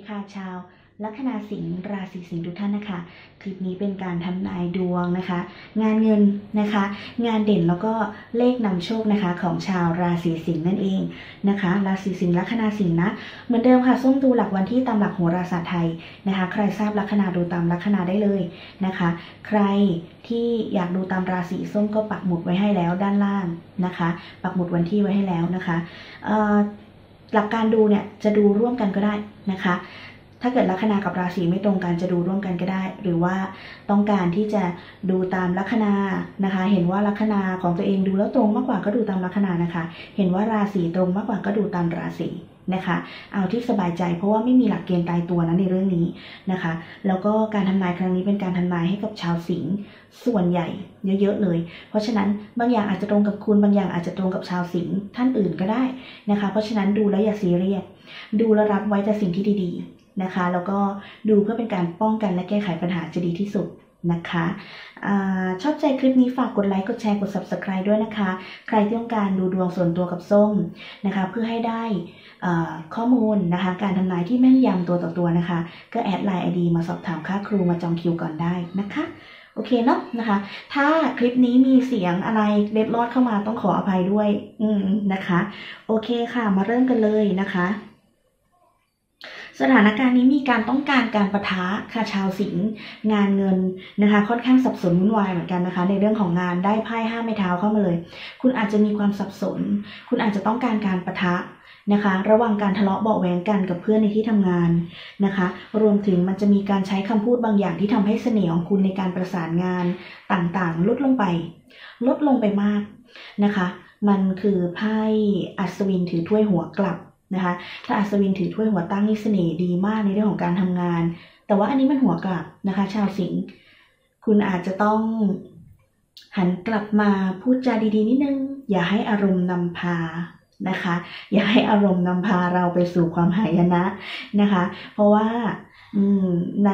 ดีค่ะชาวลัคนาสิงห์ราศีสิงห์ทุกท่านนะคะ คลิปนี้เป็นการทำนายดวงนะคะ งานเงินนะคะ งานเด่นแล้วก็เลขนำโชคนะคะของชาวราศีสิงห์นั่นเองนะคะ ราศีสิงห์ลัคนาสิงห์นะเหมือนเดิมค่ะส้มดูหลักวันที่ตามหลักโหราศาสตร์ไทยนะคะ ใครทราบลัคนาดูตามลัคนาได้เลยนะคะ ใครที่อยากดูตามราศีส้มก็ปักหมุดไว้ให้แล้วด้านล่างนะคะ ปักหมุดวันที่ไว้ให้แล้วนะคะเอ่อ หลักการดูเนี่ยจะดูร่วมกันก็ได้นะคะ ถ้าเกิดลัคนากับราศีไม่ตรงกันจะดูร่วมกันก็ได้ หรือว่าต้องการที่จะดูตามลัคนานะคะ เห็นว่าลัคนาของตัวเองดูแล้วตรงมากกว่าก็ดูตามลัคนานะคะ เห็นว่าราศีตรงมากกว่าก็ดูตามราศี นะคะ เอาที่สบายใจเพราะว่าไม่มีหลักเกณฑ์ตายตัวนะในเรื่องนี้นะคะ แล้วก็การทำนายครั้งนี้เป็นการทำนายให้กับชาวสิงห์ส่วนใหญ่เยอะๆเลย เพราะฉะนั้นบางอย่างอาจจะตรงกับคุณบางอย่างอาจจะตรงกับชาวสิงห์ท่านอื่นก็ได้นะคะ เพราะฉะนั้นดูแล้วอย่าซีเรียสดูแลรับไว้แต่สิ่งที่ดีๆนะคะ แล้วก็ดูเพื่อเป็นการป้องกันและแก้ไขปัญหาจะดีที่สุดนะคะ ชอบใจคลิปนี้ฝากกดไลค์ กดแชร์ กด subscribe ด้วยนะคะ ใครที่ต้องการดูดวงส่วนตัวกับส้มนะคะ เพื่อให้ได้ข้อมูลนะคะ การทำนายที่แม่นยำตัวต่อตัวนะคะ ก็แอดไลน์ไอดีมาสอบถามค่าครูมาจองคิวก่อนได้นะคะโอเคเนาะนะคะ ถ้าคลิปนี้มีเสียงอะไรเล็ดลอดเข้ามาต้องขออภัยด้วย อืมนะคะ โอเคค่ะ มาเริ่มกันเลยนะคะ สถานการณ์นี้มีการต้องการการประทะค่ะชาวสิงห์งานเงินนะคะ ค่อนข้างสับสนวุ่นวายเหมือนกันนะคะ ในเรื่องของงานได้ไพ่ห้าไม้เท้าเข้ามาเลย คุณอาจจะมีความสับสน คุณอาจจะต้องการการประทะนะคะ ระหว่างการทะเลาะเบาแหวงกันกับเพื่อนในที่ทำงานนะคะ รวมถึงมันจะมีการใช้คำพูดบางอย่างที่ทำให้เสน่ห์ของคุณในการประสานงานต่างๆ ลดลงไป ลดลงไปมากนะคะ มันคือไพ่อัศวินถือถ้วยหัวกลับ นะคะถ้าอัศวินถือถ้วยหัวตั้งนี่เสน่ห์ดีมากในเรื่องของการทำงาน แต่ว่าอันนี้มันหัวกลับนะคะ ชาวสิงห์คุณอาจจะต้องหันกลับมาพูดจาดีๆ นิดนึง อย่าให้อารมณ์นำพานะคะ อย่าให้อารมณ์นำพาเราไปสู่ความหายนะนะคะ เพราะว่าใน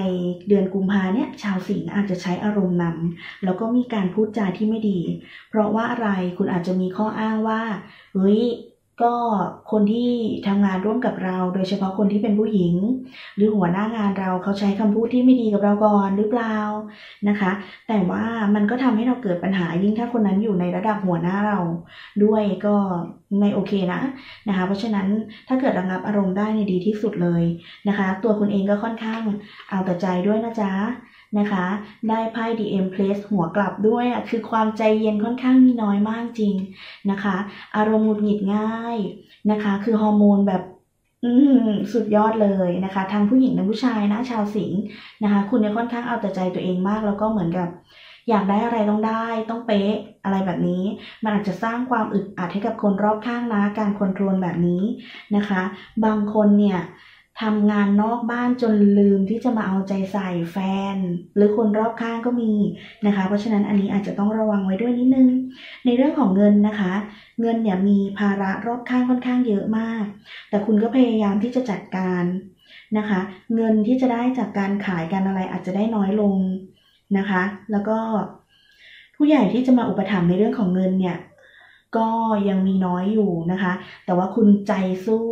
เดือนกุมภาเนี่ย ชาวสิงห์อาจจะใช้อารมณ์นำแล้วก็มีการพูดจาที่ไม่ดี เพราะว่าอะไรคุณอาจจะมีข้ออ้างว่าเฮ้ย ก็คนที่ทำงานร่วมกับเรา โดยเฉพาะคนที่เป็นผู้หญิง หรือหัวหน้างานเราเขาใช้คำพูดที่ไม่ดีกับเราก่อนหรือเปล่านะคะ แต่ว่ามันก็ทำให้เราเกิดปัญหายิ่งถ้าคนนั้นอยู่ในระดับหัวหน้าเราด้วยก็ไม่โอเคนะนะคะ เพราะฉะนั้นถ้าเกิดระงับอารมณ์ได้ในดีที่สุดเลยนะคะ ตัวคุณเองก็ค่อนข้างเอาแต่ใจด้วยนะจ๊ะ นะคะ ได้ไพ่ DM Place หัวกลับด้วยอะคือความใจเย็นค่อนข้างมีน้อยมากจริงนะคะ อารมณ์หงุดหงิดง่ายนะคะ คือฮอร์โมนแบบสุดยอดเลยนะคะทั้งผู้หญิงและผู้ชายนะชาวสิงห์นะคะ คุณเนี่ยค่อนข้างเอาแต่ใจตัวเองมาก แล้วก็เหมือนกับ อยากได้อะไรต้องได้ ต้องเป๊ะอะไรแบบนี้ มันอาจจะสร้างความอึดอัดให้กับคนรอบข้างนะ การคอนโทรลแบบนี้นะคะ บางคนเนี่ย ทำงานนอกบ้านจนลืมที่จะมาเอาใจใส่แฟน หรือคนรอบข้างก็มีนะคะ เพราะฉะนั้นอันนี้อาจจะต้องระวังไว้ด้วยนิดนึง ในเรื่องของเงินนะคะ เงินเนี่ยมีภาระรอบข้างค่อนข้างเยอะมาก แต่คุณก็พยายามที่จะจัดการนะคะ เงินที่จะได้จากการขายการอะไรอาจจะได้น้อยลงนะคะ แล้วก็ผู้ใหญ่ที่จะมาอุปถัมภ์ในเรื่องของเงินเนี่ยก็ยังมีน้อยอยู่นะคะ แต่ว่าคุณใจสู้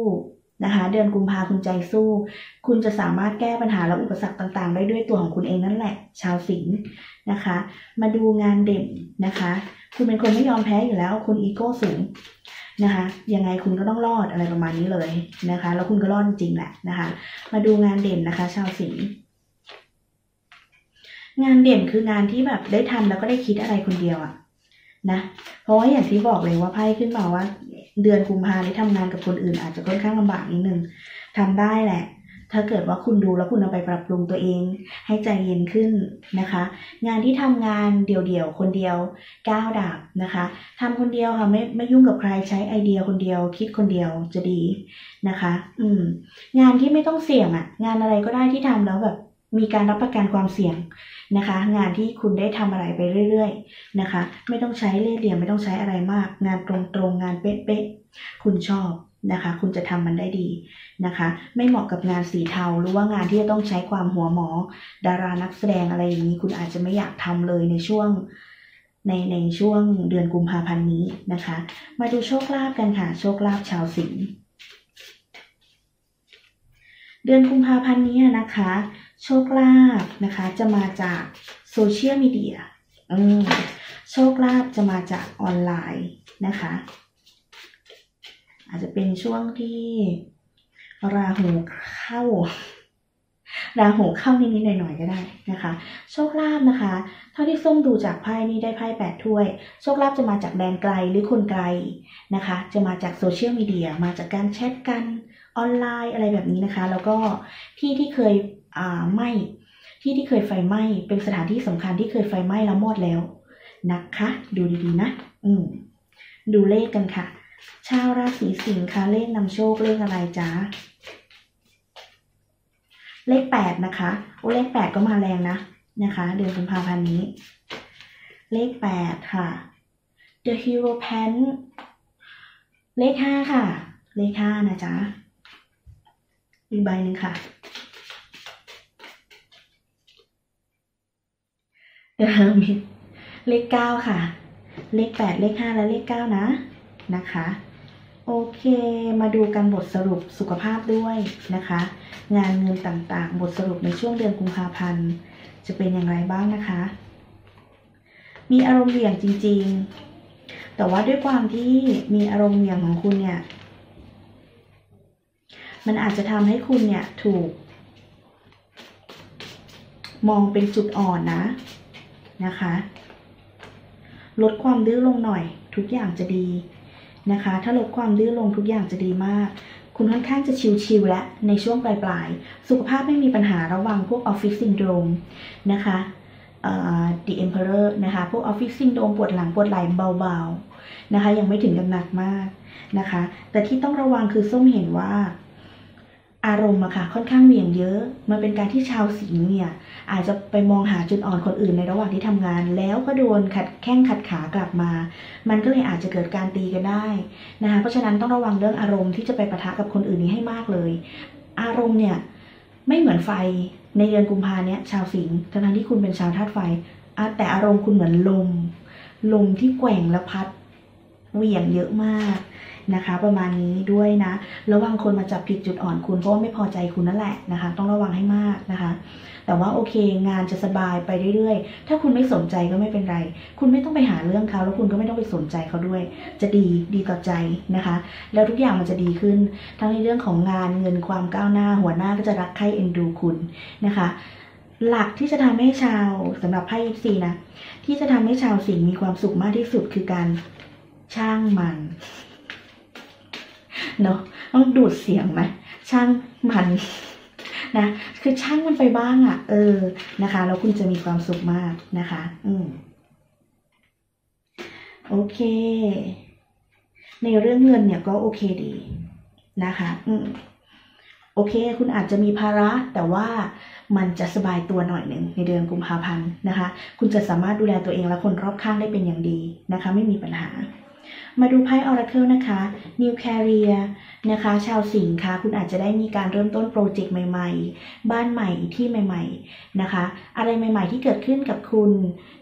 นะคะ เดือนกุมภาคุณใจสู้ คุณจะสามารถแก้ปัญหาและอุปสรรคต่างๆ ได้ด้วยตัวของคุณเองนั่นแหละ ชาวสิงห์นะคะ มาดูงานเด่นนะคะ คุณเป็นคนไม่ยอมแพ้อยู่แล้ว คุณอีโก้สูงนะคะยังไงคุณก็ต้องรอดอะไรประมาณนี้เลยนะคะ แล้วคุณก็รอดจริงแหละนะคะ มาดูงานเด่นนะคะ ชาวสิงห์งานเด่นคืองานที่แบบได้ทำแล้วก็ได้คิดอะไรคนเดียวอะ นะเพราะว่าอย่างที่บอกเลยว่าไพ่ขึ้นมาว่า เดือนกุมภาที่ทำงานกับคนอื่น อาจจะค่อนข้างลำบากนิดนึงทำได้แหละ ถ้าเกิดว่าคุณดูแล้วคุณเอาไปปรับปรุงตัวเอง ให้ใจเย็นขึ้นนะคะ งานที่ทำงานเดี่ยวๆคนเดียวก้าวดาบนะคะทำคนเดียวค่ะไม่ไม่ยุ่งกับใครใช้ไอเดียคนเดียว คิดคนเดียวจะดีนะคะ อืม งานที่ไม่ต้องเสี่ยงอะ่ะ งานอะไรก็ได้ที่ทำแล้วแบบมีการรับประกันความเสี่ยง นะคะ งานที่คุณได้ทำอะไรไปเรื่อย ๆนะคะ ไม่ต้องใช้เล่ห์เหลี่ยมไม่ต้องใช้อะไรมาก งานตรงๆงานเป๊ะๆคุณชอบนะคะ คุณจะทำมันได้ดีนะคะ ไม่เหมาะกับงานสีเทาหรือว่างานที่จะต้องใช้ความหัวหมอ ดารานักแสดงอะไรอย่างนี้คุณอาจจะไม่อยากทำเลยในช่วงในในช่วงเดือนกุมภาพันธ์นี้นะคะ มาดูโชคลาภกันค่ะ โชคลาภชาวสิงห์เดือนกุมภาพันธ์นี้นะคะ โชคลาภนะคะจะมาจากโซเชียลมีเดียอืมโชคลาภจะมาจากออนไลน์นะคะ อาจจะเป็นช่วงที่ราหูเข้า ราหูเข้านิดๆหน่อยๆก็ได้นะคะ โชคลาภนะคะ เท่าที่ส้มดูจากไพ่นี้ได้ไพ่แปดถ้วย โชคลาภจะมาจากแดนไกลหรือคนไกลนะคะ จะมาจากโซเชียลมีเดียมาจากการแชทกันออนไลน์อะไรแบบนี้นะคะ แล้วก็ที่ที่เคย ไหม้ที่ที่เคยไฟไหม้เป็นสถานที่สำคัญที่เคยไฟไหม้แล้วมอดแล้วนะคะ ดูดีๆนะ อืมดูเลขกันค่ะ ชาวราศีสิงค์คะเลขนำโชคเลขอะไรจ๊ะเลขแปดนะคะโอ้เลขแปดก็มาแรงนะนะคะ เดือนกุมภาพันธ์นี้ เลขแปดค่ะ The Hero Pen เลขห้าค่ะ เลขห้านะจ๊ะอีกใบหนึ่งค่ะ เลขเก้าค่ะ เลขแปดเลขห้าและเลขเก้านะนะคะ โอเค มาดูกันบทสรุปสุขภาพด้วยนะคะ งานเงินต่างๆ บทสรุปในช่วงเดือนกุมภาพันธ์ จะเป็นอย่างไรบ้างนะคะ มีอารมณ์เหวี่ยงจริง ๆ แต่ว่าด้วยความที่มีอารมณ์เหวี่ยงของคุณเนี่ย มันอาจจะทำให้คุณเนี่ยถูก มองเป็นจุดอ่อนนะ นะคะ ลดความดื้อลงหน่อย ทุกอย่างจะดีนะคะ ถ้าลดความดื้อลงทุกอย่างจะดีมาก คุณค่อนข้างจะชิลๆและในช่วงปลายๆ สุขภาพไม่มีปัญหาระวังพวกออฟฟิศซินโดรมนะคะเอ่อ The Emperor นะคะ พวกออฟฟิศซินโดรมปวดหลังปวดไหล่เบาๆนะคะ ยังไม่ถึงกับหนักมากนะคะ แต่ที่ต้องระวังคือส้มเห็นว่า อารมณ์อะค่ะค่อนข้างเหวี่ยงเยอะ มันเป็นการที่ชาวสิงห์เนี่ยอาจจะไปมองหาจุดอ่อนคนอื่นในระหว่างที่ทำงาน แล้วก็โดนขัดแข้งขัดขากลับมา มันก็เลยอาจจะเกิดการตีกันได้นะคะเพราะฉะนั้นต้องระวังเรื่องอารมณ์ที่จะไปปะทะกับคนอื่นนี้ให้มากเลย อารมณ์เนี่ยไม่เหมือนไฟในเดือนกุมภาเนี่ยชาวสิงห์ทั้งที่คุณเป็นชาวธาตุไฟแต่อารมณ์คุณเหมือนลม ลมที่แกว่งและพัด เหวี่ยงเยอะมากนะคะ ประมาณนี้ด้วยนะ ระวังคนมาจับผิดจุดอ่อนคุณเพราะว่าไม่พอใจคุณนั่นแหละนะคะ ต้องระวังให้มากนะคะ แต่ว่าโอเค งานจะสบายไปเรื่อยๆ ถ้าคุณไม่สนใจก็ไม่เป็นไร คุณไม่ต้องไปหาเรื่องเขาแล้วคุณก็ไม่ต้องไปสนใจเขาด้วย จะดีดีต่อใจนะคะ แล้วทุกอย่างมันจะดีขึ้น ทั้งในเรื่องของงานเงินความก้าวหน้า หัวหน้าก็จะรักใคร่เอ็นดูคุณนะคะหลักที่จะทำให้ชาวสำหรับไพ่ซีนะ ที่จะทำให้ชาวสิงห์มีความสุขมากที่สุดคือการ ช่างมันเนาะต้องดูดเสียงไหมช่างมันนะคือช่างมันไปบ้างอะ่ะ เออนะคะ แล้วคุณจะมีความสุขมากนะคะ อืมโอเค ในเรื่องเงินเนี่ยก็โอเคดีนะคะ อืมโอเค คุณอาจจะมีภาระแต่ว่ามันจะสบายตัวหน่อยหนึ่งในเดือนกุมภาพันธ์นะคะ คุณจะสามารถดูแลตัวเองและคนรอบข้างได้เป็นอย่างดีนะคะ ไม่มีปัญหา มาดูไพ่ Oracle นะคะ New Career นะคะ ชาวสิงห์ค่ะ คุณอาจจะได้มีการเริ่มต้นโปรเจกต์ใหม่ๆ บ้านใหม่ที่ใหม่ ๆ นะคะ อะไรใหม่ ๆ ที่เกิดขึ้นกับคุณ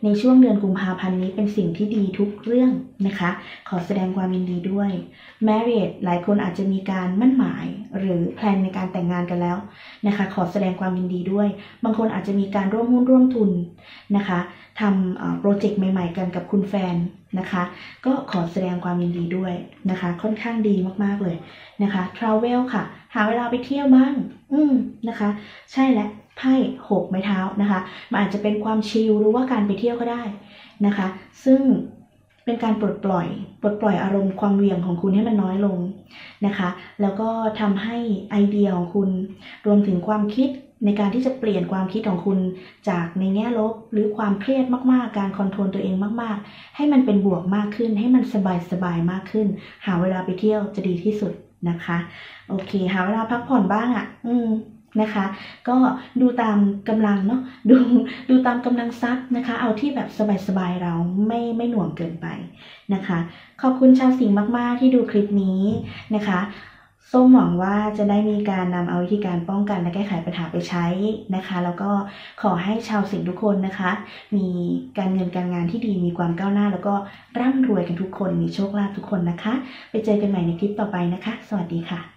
ในช่วงเดือนกุมภาพันธ์นี้เป็นสิ่งที่ดีทุกเรื่องนะคะ ขอแสดงความยินดีด้วย Marriage หลายคนอาจจะมีการมั่นหมายหรือแพลนในการแต่งงานกันแล้วนะคะ ขอแสดงความยินดีด้วย บางคนอาจจะมีการร่วมหุ้นร่วมทุนนะคะทำโปรเจกต์ใหม่ ๆ กันกับคุณแฟน นะคะ ก็ขอแสดงความยินดีด้วยนะคะ ค่อนข้างดีมากๆเลยนะคะ Travel ค่ะ หาเวลาไปเที่ยวบ้าง อืมนะคะ ใช่และไพ่หกไม้เท้านะคะ มันอาจจะเป็นความชิลหรือว่าการไปเที่ยวก็ได้นะคะ ซึ่งเป็นการปลดปล่อย ปลดปล่อยอารมณ์ความเหวี่ยงของคุณให้มันน้อยลงนะคะ แล้วก็ทำให้ไอเดียของคุณ รวมถึงความคิด ในการที่จะเปลี่ยนความคิดของคุณจากในแง่ลบ หรือความเครียดมากๆ การคอนโทรลตัวเองมากๆ ให้มันเป็นบวกมากขึ้น ให้มันสบายๆมากขึ้น หาเวลาไปเที่ยวจะดีที่สุดนะคะ โอเค หาเวลาพักผ่อนบ้างอะ่ะ อืมนะคะ ก็ดูตามกำลังเนาะดูดูตามกำลังทรัพย์นะคะ เอาที่แบบสบายๆเราไม่ไม่หน่วงเกินไปนะคะ ขอบคุณชาวสิงห์มากๆที่ดูคลิปนี้นะคะ ส้มหวังว่าจะได้มีการนำเอาวิธีการป้องกันและแก้ไขปัญหาไปใช้นะคะ แล้วก็ขอให้ชาวสิงห์ทุกคนนะคะ มีการเงินการงานที่ดีมีความก้าวหน้า แล้วก็ร่ำรวยกันทุกคนมีโชคลาภทุกคนนะคะ ไปเจอกันใหม่ในคลิปต่อไปนะคะ สวัสดีค่ะ